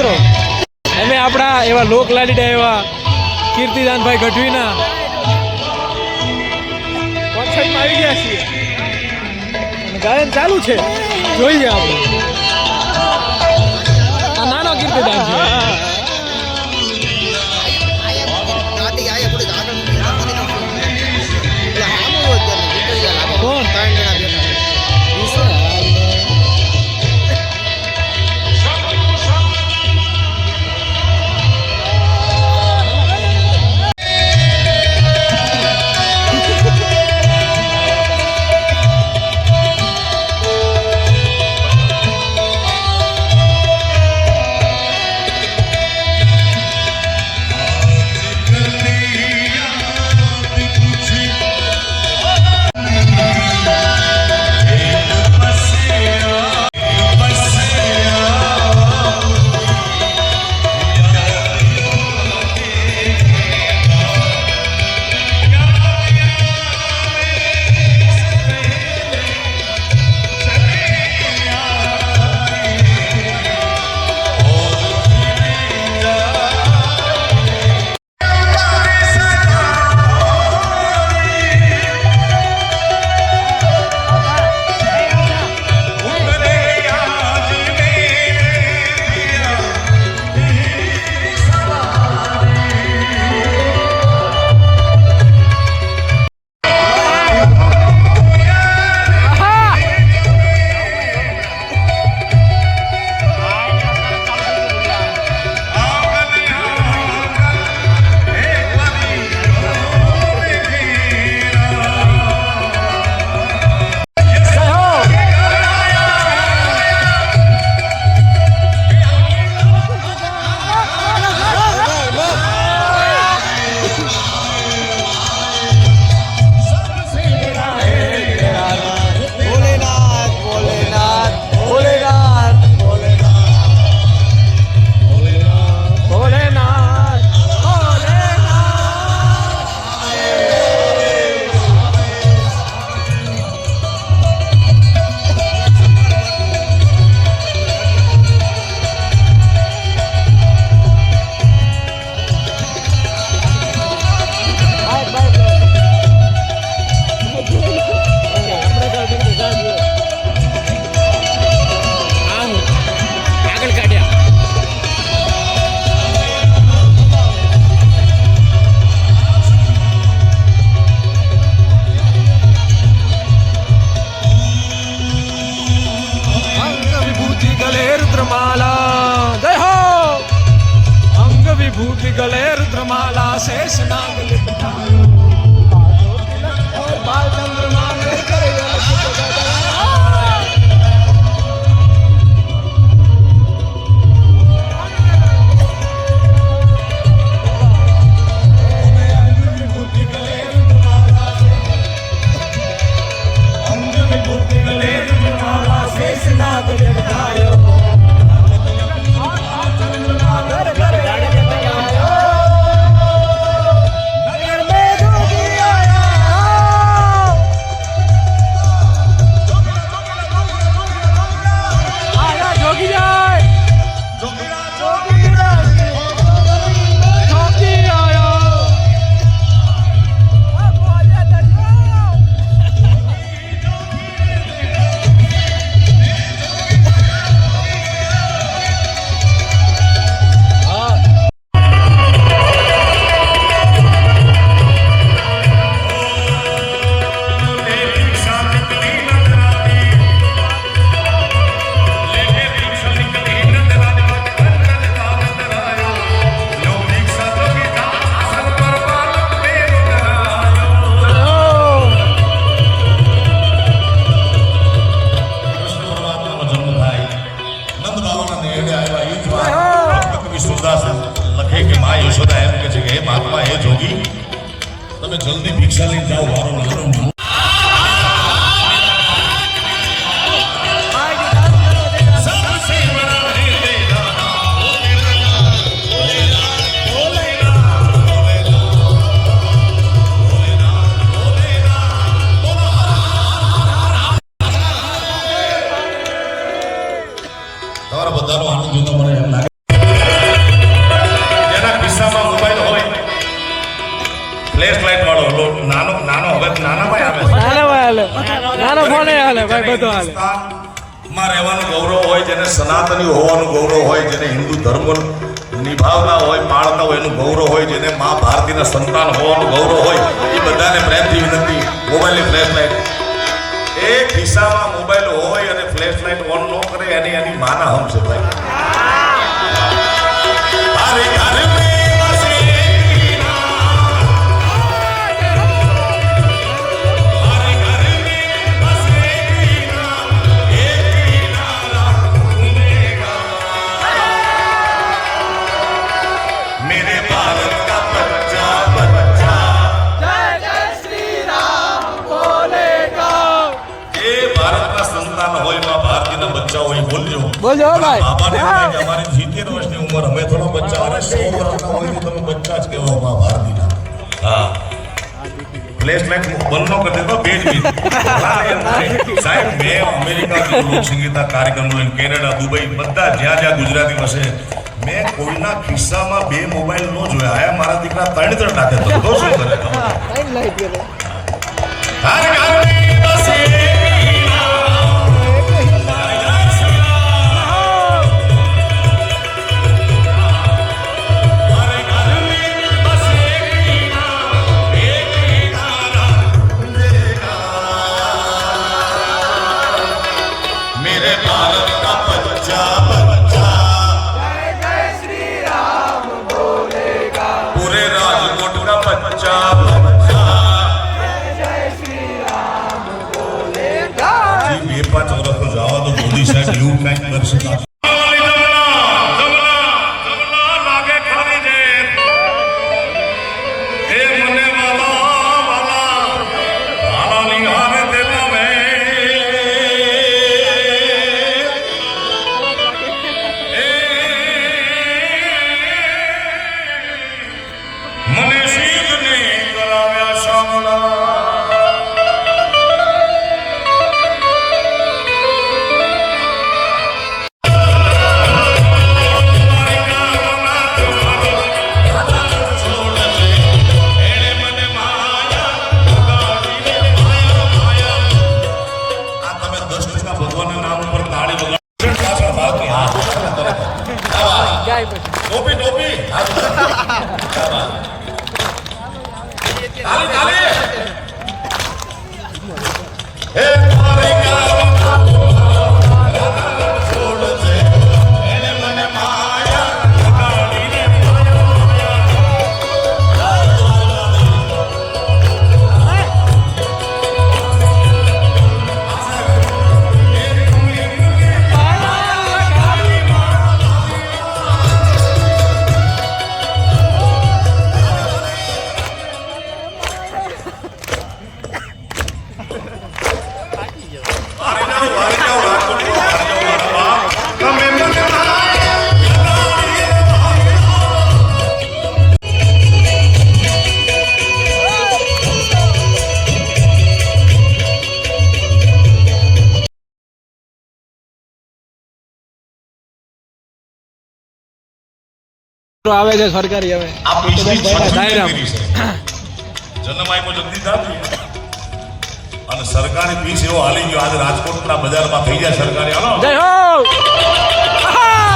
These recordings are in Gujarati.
મિત્રો. અમે આપણા એવા લોક લાડીડા એવા કીર્તિદાનભાઈ ગઢવીના આવી ગયા છીએ. ગાયન ચાલુ છે. જોઈએ આપણે. નાનો કીર્તિદાન છે. સ્ફૂર્તિ ગલે રુદ્રમાલા શેષ નાગ લિપ્તાયો હાલે ભાઈ, બધું હાલે. માં રહેવાનું ગૌરવ હોય જેને સનાતની હોવાનું ગૌરવ હોય જેને હિન્દુ ધર્મ નિભાવતા હોય પાળતા હોય એનું ગૌરવ હોય જેને મા ભારતીના સંતાન હોવાનું ગૌરવ હોય એ બધાને પ્રેમથી વિનંતી મોબાઈલની ફ્લેશ લાઇટ એ ખિસ્સામાં મોબાઈલ હોય અને ફ્લેશ લાઇટ ઓન ન કરે એની એની માના હમશે ભાઈ અમારી સિત્તેર વર્ષની ઉંમર અમે થોડો બચ્ચા અને સો વર્ષના હોય તો તમે બચ્ચા જ કહેવા માં ભારતીના. હા. ફ્લેશ લાઈટ બંધ કરી દેતો બે. જ મિનિટ સાહેબ મેં અમેરિકા લોક સંગીતના કેનેડા દુબઈ બધા જ્યાં જ્યાં ગુજરાતી વસે. મેં કોઈના ખિસ્સામાં બે મોબાઈલ નો જોયા. આયા મારા દીકરા ત્રણ ત્રણ નાખે તો શું કરે? open, open. આવે છે સરકારી હવે. પેઢી જન્મ આપ્યો જલ્દી થતું અને સરકારી પીસ એવો હાલી ગયો. આજે રાજકોટના બજારમાં થઈ જાય સરકારી. હાલો. જય હો! હા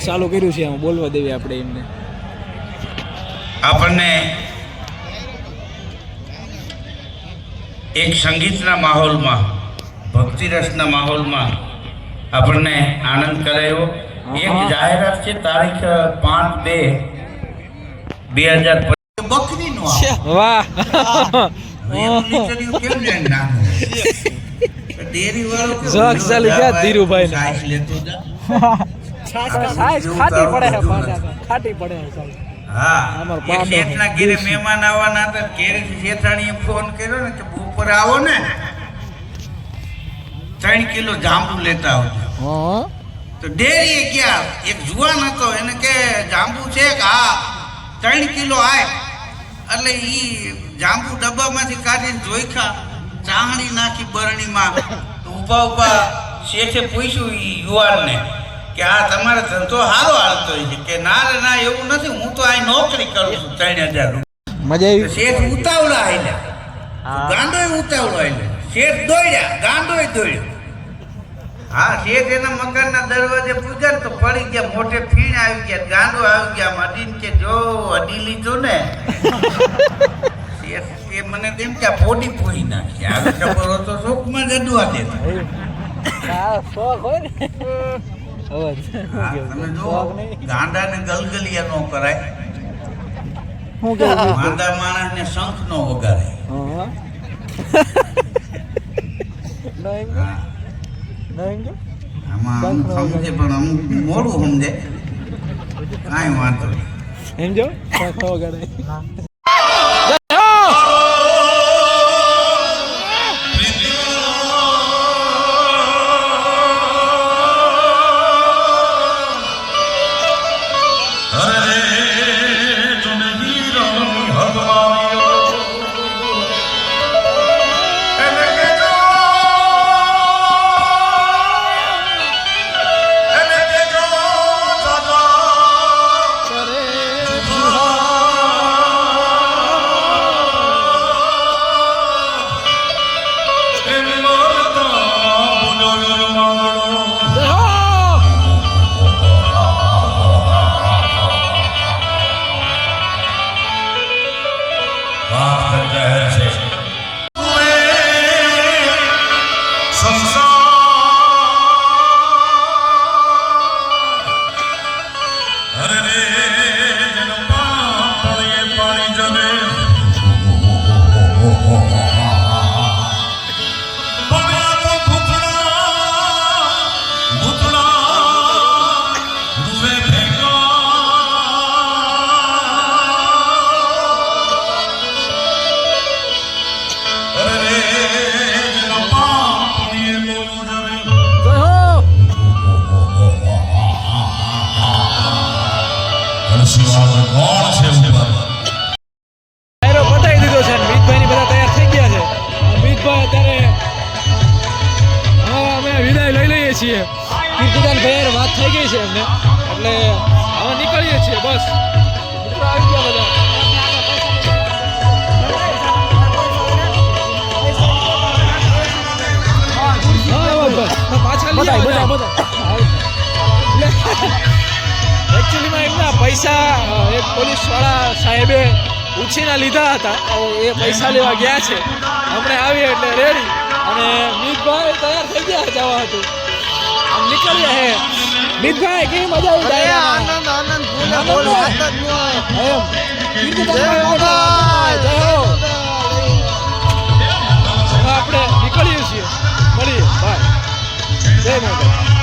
ચાલુ કર્યું છે બોલવા દેવી આપણે એમને. આપણને એક સંગીતના માહોલમાં ભક્તિ રસના માહોલમાં આપણને આનંદ કરાયો. એક જાહેરાત છે તારીખ પાંચ બે બે હજાર બકરીનો વાહ. ડેરી વાળો જોક ચાલુ ગયા ધીરુભાઈ ને લેતો જા. ખાટી પડે છે ખાટી પડે છે હા અમારો એક પાડો. શેઠના ઘેરે મહેમાન આવવાના હતા ઘેરેથી શેઠાણીએ ફોન કર્યો ને કે બપોરે આવો ને. ત્રણ કિલો જાંબુ લેતા આવજો. હા. તો ડેરીએ ગયા. એક જુવાન હતો એને કે જાંબુ છે કે? હા. ત્રણ કિલો આય. એટલે ઈ જાંબુ ડબ્બામાંથી કાઢીને જોઈખા ચાહણી નાખી બરણીમાં તો ઊભા ઊભા શેઠે પૂછ્યું એ યુવાનને કે આ તમારો ધંધો સારો હાલતો છે કે ના રે ના એવું નથી હું તો આ નોકરી કરું છું ત્રણ હજાર રૂપિયા. મજા આવી? શેઠ ઉતાવળા આયલા. ગાંડોય ઉતાવળો આયલો. શેઠ દોડ્યા ગાંડોય દોડ્યો. હા શેઠ એના મકાનના દરવાજે પૂગ્યા તો પડી ગયા મોટે ફીણ આવી ગયા ગાંડો આવી ગયા આમ કે જો અડી લીધો ને. મને તેમ કે આ ફોડી પૂરી નાખી. આ ખબર હોય તો શોકમાં જ અડવા તમે જો ગલગલિયા ન કરાય. માંદા માણસને શંખ નો વગાડે આમાં સમજે પણ અમુક મોડું સમજે. કાંઈ વાંધો નહીં. સમજો અરે છીએ. કીર્તિદાન ભાઈ વાત થઈ ગઈ છે એમને. એટલે હવે નીકળીએ છીએ બસ. મિત્રો આવી ગયા બધા. એકચ્યુઅલીમાં એમના પૈસા એક પોલીસવાળા સાહેબે ઉછીના લીધા હતા. એ પૈસા લેવા ગયા છે. હમણાં આવીએ એટલે રેડી અને મીતભાઈ તૈયાર થઈ ગયા જવા હતું. નીકળ્યા હે મિતભાઈ કેવી મજા આવી જાય આનંદ આનંદ ફૂલે બોલ વાત જ ન હોય. એમ. આપણે નીકળીએ છીએ. મળીએ. બાય. જય માતા